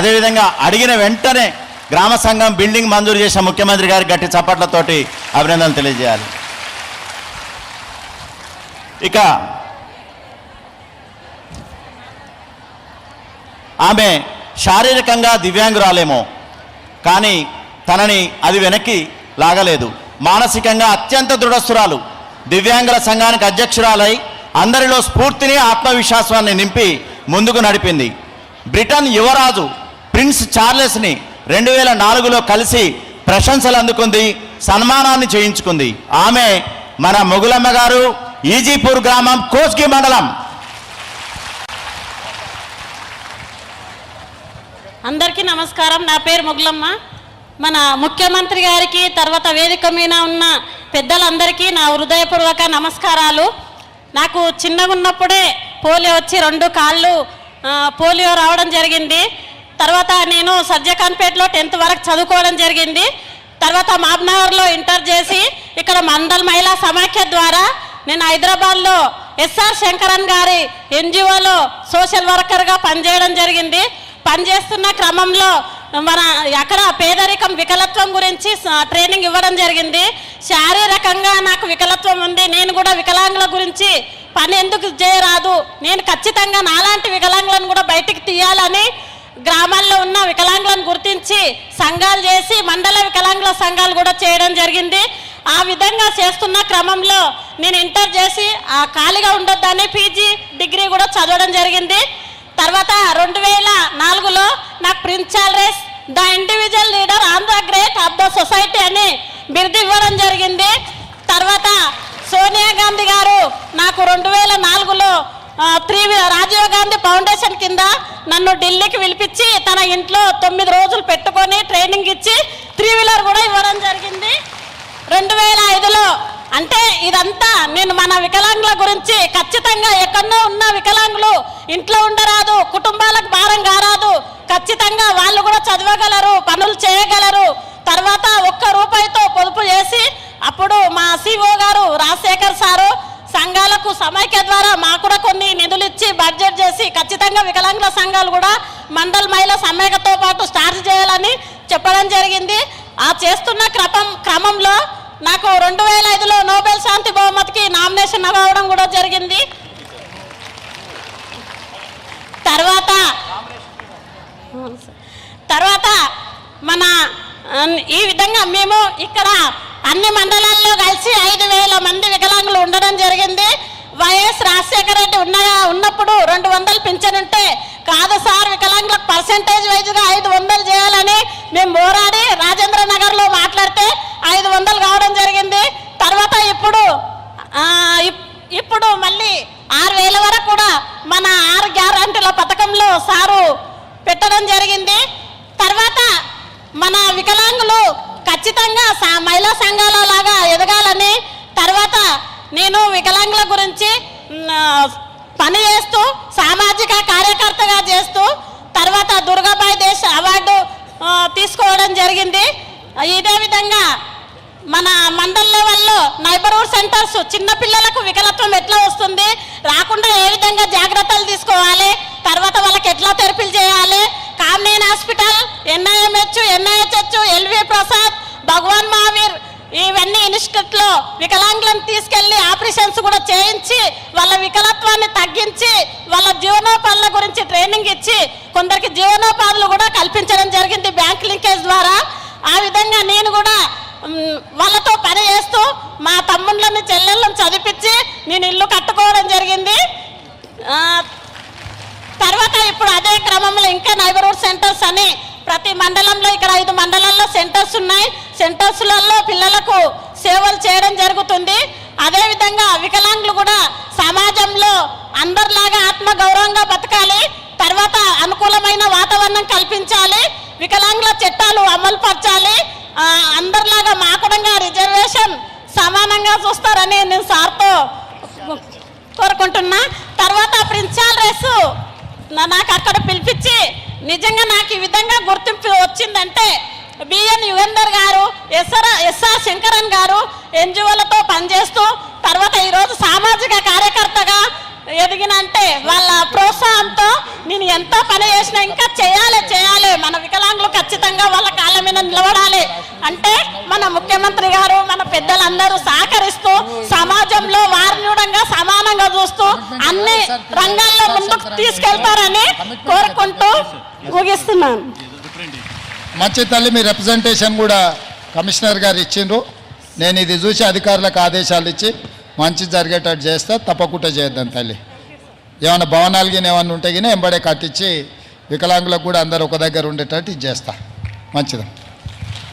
అదేవిధంగా అడిగిన వెంటనే గ్రామ సంఘం బిల్డింగ్ మంజూరు చేసిన ముఖ్యమంత్రి గారి గట్టి చప్పట్లతోటి అభినందనలు తెలియజేయాలి. ఇక ఆమె శారీరకంగా దివ్యాంగురాలేమో కానీ తనని అది వెనక్కి లాగలేదు. మానసికంగా అత్యంత దృఢస్థురాలు. దివ్యాంగుల సంఘానికి అధ్యక్షురాలై అందరిలో స్ఫూర్తిని ఆత్మవిశ్వాసాన్ని నింపి ముందుకు నడిపింది. బ్రిటన్ యువరాజు ప్రిన్స్ చార్లెస్ని రెండు వేల నాలుగులో కలిసి ప్రశంసలు అందుకుంది సన్మానాన్ని చేయించుకుంది. ఆమె మన మొగులమ్మ గారు ఈజీపూర్ గ్రామం కోస్గి మండలం. అందరికీ నమస్కారం. నా పేరు ముగ్లమ్మ. మన ముఖ్యమంత్రి గారికి తర్వాత వేదిక మీద ఉన్న పెద్దలందరికీ నా హృదయపూర్వక నమస్కారాలు. నాకు చిన్నగా ఉన్నప్పుడే పోలియో వచ్చి రెండు కాళ్ళు పోలియో రావడం జరిగింది. తర్వాత నేను సజ్జకాన్పేటలో టెన్త్ వరకు చదువుకోవడం జరిగింది. తర్వాత మాబ్నగర్లో ఇంటర్ చేసి ఇక్కడ మండల్ మహిళా సమాఖ్య ద్వారా నేను హైదరాబాద్లో ఎస్ఆర్ శంకరన్ గారి ఎన్జిఓలో సోషల్ వర్కర్గా పనిచేయడం జరిగింది. పనిచేస్తున్న క్రమంలో మన అక్కడ పేదరికం వికలత్వం గురించి ట్రైనింగ్ ఇవ్వడం జరిగింది. శారీరకంగా నాకు వికలత్వం ఉంది. నేను కూడా వికలాంగుల గురించి పని ఎందుకు చేయరాదు? నేను ఖచ్చితంగా నాలాంటి వికలాంగులను కూడా బయటికి తీయాలని గ్రామాల్లో ఉన్న వికలాంగులను గుర్తించి సంఘాలు చేసి మండల వికలాంగుల సంఘాలు కూడా చేయడం జరిగింది. ఆ విధంగా చేస్తున్న క్రమంలో నేను ఇంటర్ చేసి ఆ ఖాళీగా ఉండొద్దని పీజీ డిగ్రీ కూడా చదవడం జరిగింది. తర్వాత రెండు వేల నాలుగులో నాకు prince race the individual leader Andhra great of the society అని బిరుదు ఇవ్వడం జరిగింది. తర్వాత సోనియా గాంధీ గారు నాకు రెండు వేల నాలుగులో త్రీ రాజీవ్ గాంధీ ఫౌండేషన్ కింద నన్ను ఢిల్లీకి పిలిపించి తన ఇంట్లో తొమ్మిది రోజులు పెట్టుకొని ట్రైనింగ్ ఇచ్చి త్రీ వీలర్ కూడా ఇవ్వడం జరిగింది. రెండు వేల ఐదులో అంటే ఇదంతా నేను మన వికలాంగుల గురించి ఖచ్చితంగా ఎక్కడో ఉన్న వికలాంగులు ఇంట్లో ఉండరాదు కుటుంబాలకు భారం కారాదు ఖచ్చితంగా వాళ్ళు కూడా చదవగలరు పనులు చేయగలరు. తర్వాత ఒక్క రూపాయితో పొదుపు చేసి అప్పుడు మా సిఓ గారు రాజశేఖర్ సారు సంఘాలకు సమైక్య ద్వారా మాకు కూడా కొన్ని చేసి వికలాంగుల సంఘాలు కూడా మండల్ మహిళా సమైక్యతో పాటు స్టార్ట్ చేయాలని చెప్పడం జరిగింది. ఆ చేస్తున్న క్రమం క్రమంలో నాకు రెండు వేల ఐదులో నోబెల్ శాంతి బహుమతికి నామినేషన్ అవ్వడం కూడా జరిగింది. తర్వాత తర్వాత మన ఈ విధంగా మేము ఇక్కడ అన్ని మండలాల్లో కలిసి ఐదు వేల మంది వికలాంగులు ఉండడం జరిగింది. వైఎస్ రాజశేఖర రెడ్డి ఉన్న ఉన్నప్పుడు రెండు వందలు పింఛన్ ఉంటే కాదు సార్ వికలాంగులకు పర్సెంటేజ్ వైజ్గా ఐదు వందలు చేయాలని మేము పోరాడి రాజేంద్ర నగర్లో మాట్లాడితే ఐదు వందలు కావడం జరిగింది. తర్వాత ఇప్పుడు ఇప్- ఇప్పుడు మళ్ళీ ఆరు వేల వరకు కూడా మన ఆరు గ్యారంటీల పథకంలో సారు పెట్టడం జరిగింది. తర్వాత మన వికలాంగులు ఖచ్చితంగా సా- మహిళా సంఘాల లాగా ఎదగాలని తర్వాత నేను వికలాంగుల గురించి పని చేస్తూ సామాజిక కార్యకర్తగా చేస్తూ తర్వాత దుర్గాబాయి దేశ్ అవార్డు తీసుకోవడం జరిగింది. ఇదే విధంగా మన మండల్ లెవెల్లో నైబర్హుడ్ సెంటర్స్ చిన్నపిల్లలకు వికలత్వం ఎట్లా వస్తుంది రాకుండా ఏ విధంగా జాగ్రత్తలు తీసుకోవాలి ఇన్స్టిట్యూట్లో వికలాంగులను తీసుకెళ్ళి ఆపరేషన్స్ కూడా చేయించి వాళ్ళ వికలత్వాన్ని తగ్గించి వాళ్ళ జీవనోపాధుల గురించి ట్రైనింగ్ ఇచ్చి కొందరికి జీవనోపాధులు కూడా కల్పించడం జరిగింది బ్యాంక్ లింకేజ్ ద్వారా. ఆ విధంగా నేను కూడా వాళ్ళతో పని చేస్తూ మా తమ్ముళ్ళని చెల్లెళ్ళని చదివించి నేను ఇల్లు కట్టుకోవడం జరిగింది. తర్వాత ఇప్పుడు అదే క్రమంలో ఇంకా నైబర్హుడ్ సెంటర్స్ అని ప్రతి మండలంలో ఇక్కడ ఐదు మండలాల్లో సెంటర్స్ ఉన్నాయి. సెంటర్స్లలో పిల్లలకు జరుగుతుంది. అదేవిధంగా వికలాంగులు కూడా సమాజంలో అందరిలాగా ఆత్మగౌరవంగా బతకాలి. తర్వాత అనుకూలమైన వాతావరణం కల్పించాలి. వికలాంగుల చట్టాలు అమలు పరచాలి అందరిలాగా మాకుడంగా రిజర్వేషన్ సమానంగా చూస్తారని నేను సార్తో కోరుకుంటున్నా. తర్వాత ప్రిన్సిపాల్ రేసు నాకు అక్కడ పిలిపించి నిజంగా నాకు ఈ విధంగా గుర్తింపు వచ్చిందంటే బిఎన్ యుగంధర్ గారు ఎస్ఆర్ ఎస్ఆర్ శంకరన్ గారు ఎన్జిఓలతో పనిచేస్తూ తర్వాత ఈరోజు సామాజిక కార్యకర్తగా ఎదిగిన అంటే వాళ్ళ ప్రోత్సాహంతో నేను ఎంత పని చేసినా ఇంకా చేయాలి చేయాలి. ఖచ్చితంగా వాళ్ళ కాళ్ళ మీద నిలబడాలి. అంటే మన ముఖ్యమంత్రి గారు మన పెద్దలందరూ సహకరిస్తూ సమాజంలో వారిని సమానంగా చూస్తూ అన్ని రంగాల్లో ముందుకు తీసుకెళ్తారని కోరుకుంటూ ముగిస్తున్నాను. మంచి తల్లి మీ రిప్రజెంటేషన్ కూడా కమిషనర్ గారు ఇచ్చిండ్రు. నేను ఇది చూసి అధికారులకు ఆదేశాలు ఇచ్చి మంచి జరిగేటట్టు చేస్తే తప్పకుండా చేద్దాం తల్లి. ఏమైనా భవనాలు గిన ఏమైనా ఉంటే గిన ఎంబడే కట్టించి వికలాంగులకు కూడా అందరు ఒక దగ్గర ఉండేటట్టు ఇది చేస్తా. మంచిది.